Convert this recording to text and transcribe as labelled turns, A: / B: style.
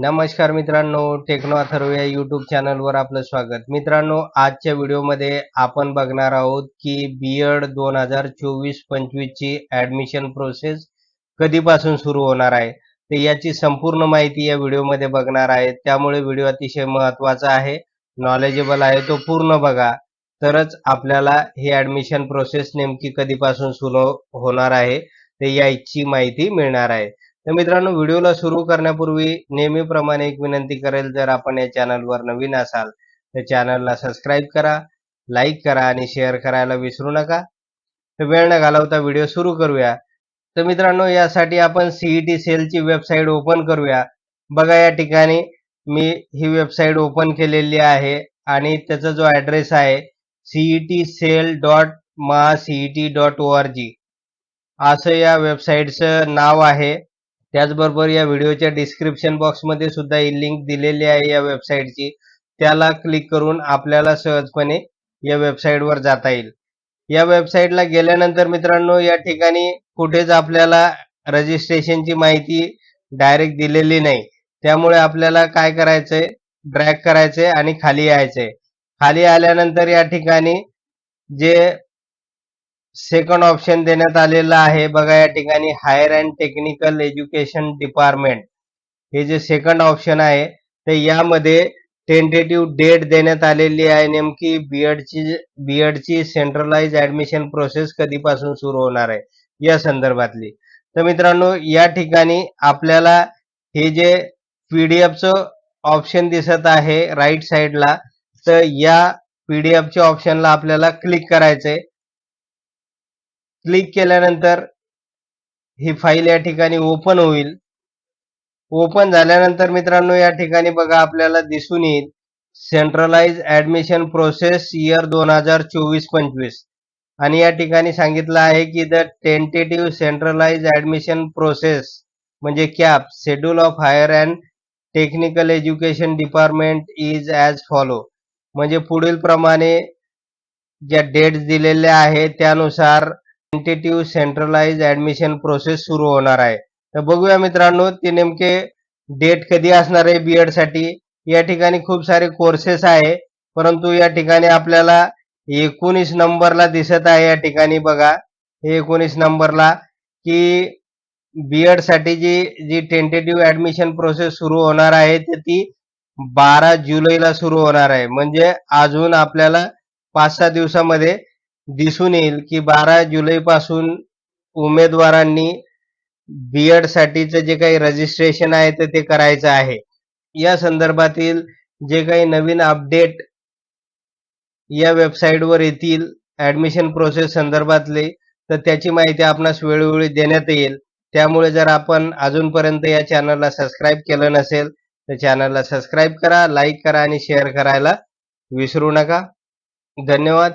A: नमस्कार मित्रांनो टेक्नो अथर्व या युट्यूब चॅनलवर आपलं स्वागत. मित्रांनो आजच्या व्हिडिओमध्ये आपण बघणार आहोत की बी एड दोन हजार चोवीस पंचवीसची ॲडमिशन प्रोसेस कधीपासून सुरू होणार आहे. तर याची संपूर्ण माहिती या व्हिडिओमध्ये बघणार आहे. त्यामुळे व्हिडिओ अतिशय महत्त्वाचा आहे नॉलेजेबल आहे तो पूर्ण बघा. तरच आपल्याला ही ॲडमिशन प्रोसेस नेमकी कधीपासून सुरू होणार आहे तर याची माहिती मिळणार आहे. तर मित्रांनो व्हिडिओला सुरू करण्यापूर्वी नेहमीप्रमाणे एक विनंती करेल जर आपण या चॅनलवर नवीन असाल तर चॅनलला सबस्क्राईब करा लाईक करा आणि शेअर करायला विसरू नका. तर वेळ न घालवता व्हिडिओ सुरू करूया. तर मित्रांनो यासाठी आपण सीईटी सेलची वेबसाईट ओपन करूया. बघा या ठिकाणी मी ही वेबसाईट ओपन केलेली आहे आणि त्याचा जो ॲड्रेस आहे सीईटी सेल डॉट मा CET dot O R G. असं या वेबसाईटचं नाव आहे. त्याचबरोबर या व्हिडिओच्या डिस्क्रिप्शन बॉक्समध्ये सुद्धा ही लिंक दिलेली आहे या वेबसाईटची त्याला क्लिक करून आपल्याला सहजपणे या वेबसाईटवर जाता येईल. या वेबसाईटला गेल्यानंतर मित्रांनो या ठिकाणी कुठेच आपल्याला रजिस्ट्रेशनची माहिती डायरेक्ट दिलेली नाही. त्यामुळे आपल्याला काय करायचंय? ड्रॅग करायचंय आणि खाली यायचंय. खाली आल्यानंतर या ठिकाणी जे सेकंड ऑप्शन देण्यात आलेलं आहे. बघा या ठिकाणी higher and technical education department हे जे सेकंड ऑप्शन आहे तर यामध्ये टेंटेटिव्ह डेट देण्यात आलेली आहे. नेमकी बीएडची बीएडची सेंट्रलाइज ऍडमिशन प्रोसेस कधीपासून सुरू होणार आहे या संदर्भातली. तर मित्रांनो या ठिकाणी आपल्याला हे जे पीडीएफचं ऑप्शन दिसत आहे राईट साईडला तर या पीडीएफच्या ऑप्शनला आपल्याला क्लिक करायचंय. क्लिक केल्यानंतर ही फाईल या ठिकाणी ओपन होईल. ओपन झाल्यानंतर मित्रांनो या ठिकाणी बघा आपल्याला दिसून येईल. सेंट्रलाइज ऍडमिशन प्रोसेस इयर दोन हजार चोवीस पंचवीस. आणि या ठिकाणी सांगितलं आहे की the tentative centralize admission process म्हणजे CAP schedule of higher and technical education department is as follow म्हणजे पुढील प्रमाणे ज्या डेट्स दिलेल्या आहेत त्यानुसार टेंटेटिव्ह सेंट्रलाइज ऍडमिशन प्रोसेस सुरू होणार आहे. तर बघूया मित्रांनो ते नेमके डेट कधी असणार आहे बीएडसाठी? या ठिकाणी खूप सारे कोर्सेस आहे परंतु या ठिकाणी आपल्याला एकोणीस नंबरला दिसत आहे या ठिकाणी बघा. हे एकोणीस नंबरला की बीएडसाठी जी जी टेंटेटिव्ह ऍडमिशन प्रोसेस सुरू होणार आहे तर ती बारा जुलैला सुरू होणार आहे. म्हणजे अजून आपल्याला पाच सहा दिवसामध्ये दिसून येईल की बारा जुलै पासून उमेदवारांनी बीएड साठीचं जे काही रजिस्ट्रेशन आहे तर ते करायचं आहे. या संदर्भातील जे काही नवीन अपडेट या वेबसाईटवर येतील ऍडमिशन प्रोसेस संदर्भातले तर त्याची माहिती आपणास वेळोवेळी देण्यात येईल. त्यामुळे जर आपण अजूनपर्यंत या चॅनलला सबस्क्राईब केलं नसेल तर चॅनलला सबस्क्राईब करा लाईक करा आणि शेअर करायला विसरू नका. धन्यवाद.